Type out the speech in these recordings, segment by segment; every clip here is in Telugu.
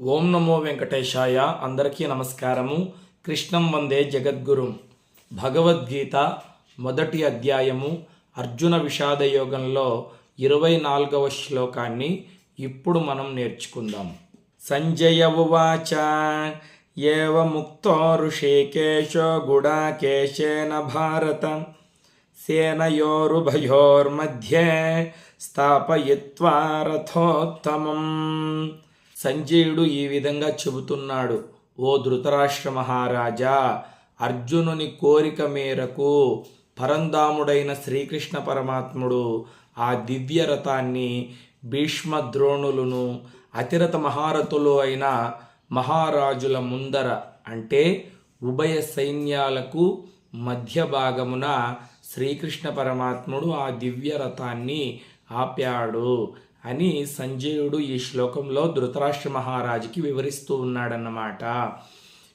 ఓం నమో వెంకటేశాయ. అందరికీ నమస్కారము. కృష్ణం వందే జగద్గురు. భగవద్గీత మొదటి అధ్యాయము అర్జున విషాద యోగంలో ఇరవై నాలుగవ శ్లోకాన్ని ఇప్పుడు మనం నేర్చుకుందాం. సంజయ ఉవాచ. ఏవముక్తో ఋషికేశో గుడాకేశేన భారత. సేనయోరుభయోర్మధ్యే స్థాపయిత్వా రథోత్తమం సంజయుడు ఈ విధంగా చెబుతున్నాడు ఓ ధృతరాష్ట్ర మహారాజా అర్జునుని కోరిక మేరకు పరంధాముడైన శ్రీకృష్ణ పరమాత్ముడు ఆ దివ్య రథాన్ని భీష్మ ద్రోణులను అతిరథ మహారథులు అయిన మహారాజుల ముందర అంటే ఉభయ సైన్యాలకు మధ్య భాగమున శ్రీకృష్ణ పరమాత్ముడు ఆ దివ్య రథాన్ని ఆపాడు. అని సంజయుడు ఈ శ్లోకంలో ధృతరాష్ట్ర మహారాజుకి వివరిస్తూ ఉన్నాడన్నమాట.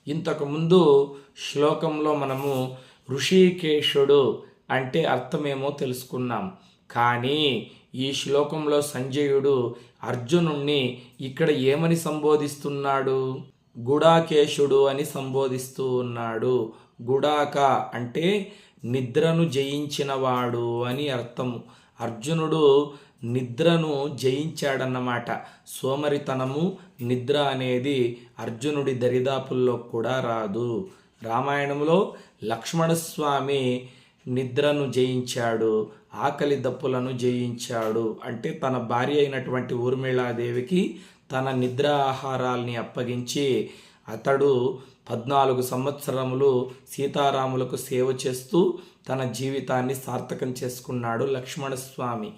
ఇంతకుముందు శ్లోకంలో మనము ఋషికేశుడు అంటే అర్థమేమో తెలుసుకున్నాం. కానీ ఈ శ్లోకంలో సంజయుడు అర్జునుణ్ణి ఇక్కడ ఏమని సంబోధిస్తున్నాడు? గుడాకేశుడు అని సంబోధిస్తూ ఉన్నాడు. గుడాక అంటే నిద్రను జయించినవాడు అని అర్థము. అర్జునుడు నిద్రను జయించాడన్నమాట. సోమరితనము నిద్ర అనేది అర్జునుడి దరిదాపుల్లో కూడా రాదు. రామాయణంలో లక్ష్మణస్వామి నిద్రను జయించాడు ఆకలి దప్పులను జయించాడు. అంటే తన భార్య అయినటువంటి ఊర్మిళాదేవికి తన నిద్ర ఆహారాల్ని అప్పగించి అతడు పద్నాలుగు సంవత్సరములు సీతారాములకు సేవ చేస్తూ తన జీవితాన్ని సార్థకం చేసుకున్నాడు లక్ష్మణస్వామి.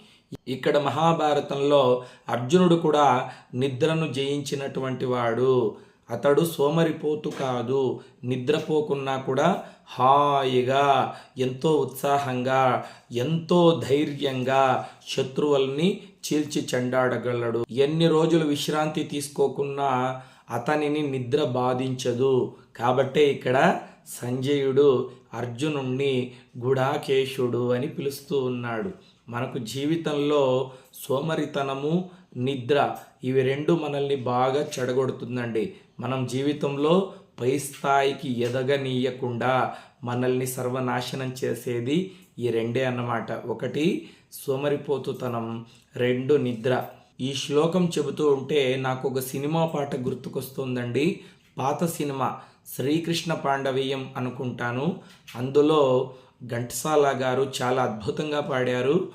ఇక్కడ మహాభారతంలో అర్జునుడు కూడా నిద్రను జయించినటువంటి వాడు. అతడు సోమరిపోతు కాదు నిద్రపోకున్నా కూడా హాయిగా ఎంతో ఉత్సాహంగా ఎంతో ధైర్యంగా శత్రువుల్ని చీల్చి చెండాడగలడు. ఎన్ని రోజులు విశ్రాంతి తీసుకోకున్నా అతనిని నిద్ర బాధించదు. కాబట్టే ఇక్కడ సంజయుడు అర్జునుణ్ణి గుడాకేశుడు అని పిలుస్తూ ఉన్నాడు. మనకు జీవితంలో సోమరితనము నిద్ర ఇవి రెండు మనల్ని బాగా చెడగొడుతుందండి. మనం జీవితంలో పై స్థాయికి ఎదగనీయకుండా మనల్ని సర్వనాశనం చేసేది ఈ రెండే అన్నమాట. ఒకటి సోమరిపోతుతనం రెండు నిద్ర. ఈ శ్లోకం చెబుతూ ఉంటే నాకు ఒక సినిమా పాట గుర్తుకొస్తుందండి. పాత సినిమా శ్రీకృష్ణ పాండవీయం అనుకుంటాను. అందులో ఘంటసాల గారు చాలా అద్భుతంగా పాడారు.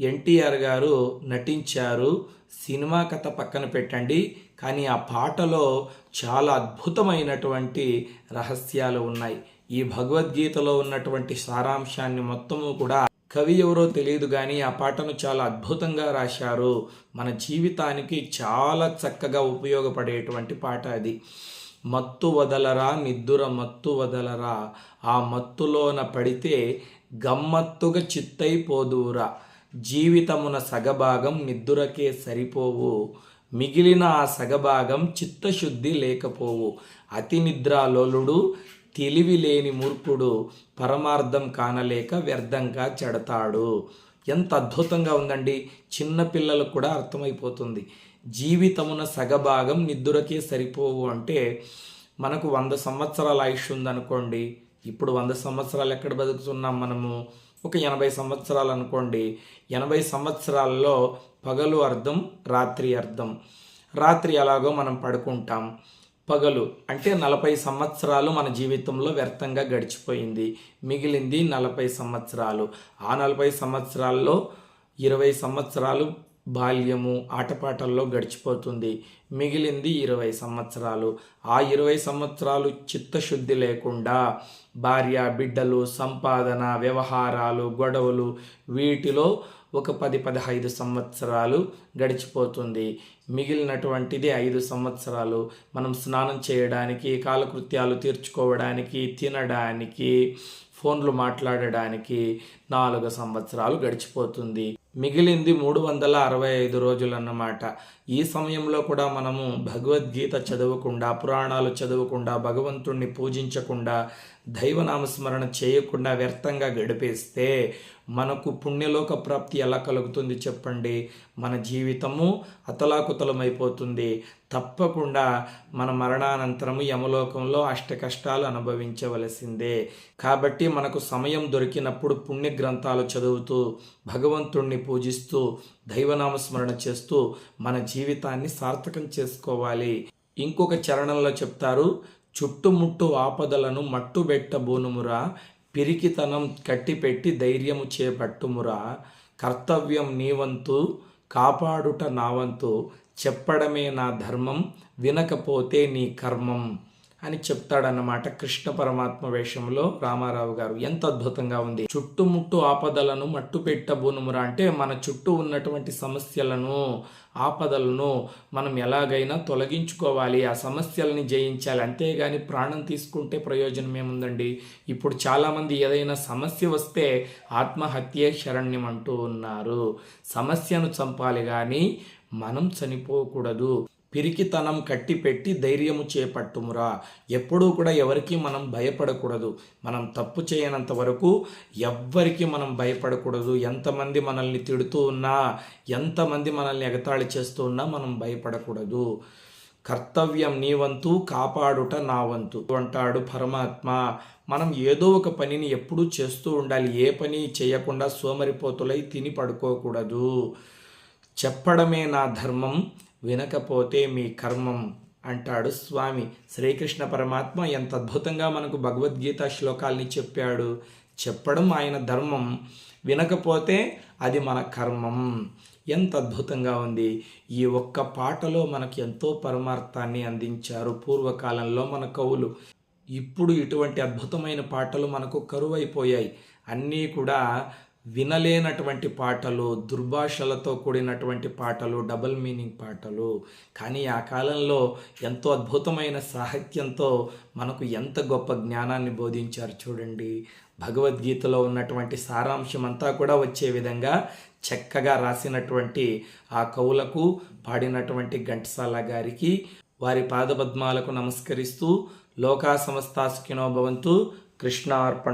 ఎన్టీఆర్ గారు నటించారు. సినిమా కథ పక్కన పెట్టండి. కానీ ఆ పాటలో చాలా అద్భుతమైనటువంటి రహస్యాలు ఉన్నాయి. ఈ భగవద్గీతలో ఉన్నటువంటి సారాంశాన్ని మొత్తము కూడా కవి ఎవరో తెలియదు కానీ ఆ పాటను చాలా అద్భుతంగా రాశారు. మన జీవితానికి చాలా చక్కగా ఉపయోగపడేటువంటి పాట అది. మత్తు వదలరా నిద్దుర మత్తు వదలరా ఆ మత్తులోన పడితే గమ్మత్తుగా చిత్తైపోదూరా జీవితమున సగభాగం నిద్దురకే సరిపోవు. మిగిలిన ఆ సగభాగం చిత్తశుద్ధి లేకపోవు. అతి నిద్రాలోలుడు తెలివి లేని మూర్ఖుడు పరమార్థం కానలేక వ్యర్థంగా చెడతాడు. ఎంత అద్భుతంగా ఉందండి. చిన్న పిల్లలకు కూడా అర్థమైపోతుంది. జీవితమున సగభాగం నిద్రకే సరిపోవు అంటే మనకు వంద సంవత్సరాల ఆయుష్ ఉందనుకోండి. ఇప్పుడు వంద సంవత్సరాలు ఎక్కడ బతుకుతున్నాం మనము? ఒక ఎనభై సంవత్సరాలు అనుకోండి. ఎనభై సంవత్సరాల్లో పగలు అర్థం రాత్రి అర్థం. రాత్రి ఎలాగో మనం పడుకుంటాం. పగలు అంటే నలభై సంవత్సరాలు మన జీవితంలో వ్యర్థంగా గడిచిపోయింది. మిగిలింది నలభై సంవత్సరాలు. ఆ నలభై సంవత్సరాల్లో ఇరవై సంవత్సరాలు బాల్యము ఆటపాటల్లో గడిచిపోతుంది. మిగిలింది ఇరవై సంవత్సరాలు. ఆ ఇరవై సంవత్సరాలు చిత్తశుద్ధి లేకుండా భార్య బిడ్డలు సంపాదన వ్యవహారాలు గొడవలు వీటిలో ఒక పది పదహైదు సంవత్సరాలు గడిచిపోతుంది. మిగిలినటువంటిది ఐదు సంవత్సరాలు మనం స్నానం చేయడానికి కాలకృత్యాలు తీర్చుకోవడానికి తినడానికి ఫోన్లు మాట్లాడడానికి నాలుగు సంవత్సరాలు గడిచిపోతుంది. మిగిలింది మూడు వందల అరవై ఐదు రోజులు అన్నమాట ఈ సమయంలో కూడా మనము భగవద్గీత చదవకుండా పురాణాలు చదవకుండా భగవంతుణ్ణి పూజించకుండా దైవనామస్మరణ చేయకుండా వ్యర్థంగా గడిపేస్తే మనకు పుణ్యలోక ప్రాప్తి ఎలా కలుగుతుంది చెప్పండి? మన జీవితము అతలాకుతలమైపోతుంది. తప్పకుండా మన మరణానంతరము యమలోకంలో అష్ట కష్టాలు అనుభవించవలసిందే. కాబట్టి మనకు సమయం దొరికినప్పుడు పుణ్య గ్రంథాలు చదువుతూ భగవంతుణ్ణి పూజిస్తూ దైవనామస్మరణ చేస్తూ మన జీవితాన్ని సార్థకం చేసుకోవాలి. ఇంకొక చరణంలో చెప్తారు చుట్టుముట్టు ఆపదలను మట్టుబెట్టబోనుమురా పిరికితనం కట్టిపెట్టి ధైర్యము చేపట్టుమురా. కర్తవ్యం నీవంతు కాపాడుట నావంతు. చెప్పడమే నా ధర్మం వినకపోతే నీ కర్మం. అని చెప్తాడన్నమాట కృష్ణ పరమాత్మ వేషంలో రామారావు గారు. ఎంత అద్భుతంగా ఉంది. చుట్టుముట్టు ఆపదలను మట్టు పెట్టబోనుమురా అంటే మన చుట్టూ ఉన్నటువంటి సమస్యలను ఆపదలను మనం ఎలాగైనా తొలగించుకోవాలి. ఆ సమస్యల్ని జయించాలి. అంతేగాని ప్రాణం తీసుకుంటే ప్రయోజనం ఏముందండి? ఇప్పుడు చాలామంది ఏదైనా సమస్య వస్తే ఆత్మహత్యే శరణ్యం అంటూ ఉన్నారు. సమస్యను చంపాలి కానీ మనం చనిపోకూడదు. పిరికితనం కట్టిపెట్టి ధైర్యము చేపట్టుమురా. ఎప్పుడూ కూడా ఎవరికి మనం భయపడకూడదు. మనం తప్పు చేయనంత వరకు ఎవ్వరికి మనం భయపడకూడదు. ఎంతమంది మనల్ని తిడుతూ ఉన్నా ఎంతమంది మనల్ని ఎగతాళి చేస్తూ ఉన్నా మనం భయపడకూడదు. కర్తవ్యం నీ వంతు కాపాడుట నా వంతు అంటాడు పరమాత్మ. మనం ఏదో ఒక పనిని ఎప్పుడూ చేస్తూ ఉండాలి. ఏ పని చేయకుండా సోమరిపోతులై తిని పడుకోకూడదు. చెప్పడమే నా ధర్మం వినకపోతే మీ కర్మం అంటాడు స్వామి. శ్రీకృష్ణ పరమాత్మ ఎంత అద్భుతంగా మనకు భగవద్గీత శ్లోకాల్ని చెప్పాడు. చెప్పడం ఆయన ధర్మం వినకపోతే అది మన కర్మం. ఎంత అద్భుతంగా ఉంది. ఈ ఒక్క పాటలో మనకు ఎంతో పరమార్థాన్ని అందించారు పూర్వకాలంలో మన కవులు. ఇప్పుడు ఇటువంటి అద్భుతమైన పాటలు మనకు కరువైపోయాయి. అన్నీ కూడా వినలేనటువంటి పాటలు దుర్భాషలతో కూడినటువంటి పాటలు డబల్ మీనింగ్ పాటలు. కానీ ఆ కాలంలో ఎంతో అద్భుతమైన సాహిత్యంతో మనకు ఎంత గొప్ప జ్ఞానాన్ని బోధించారు చూడండి. భగవద్గీతలో ఉన్నటువంటి సారాంశం అంతా కూడా వచ్చే విధంగా చక్కగా రాసినటువంటి ఆ కవులకు పాడినటువంటి ఘంటసాల గారికి వారి పాదపద్మాలకు నమస్కరిస్తూ లోకా సమస్తాసుకినో భవంతు కృష్ణార్పణ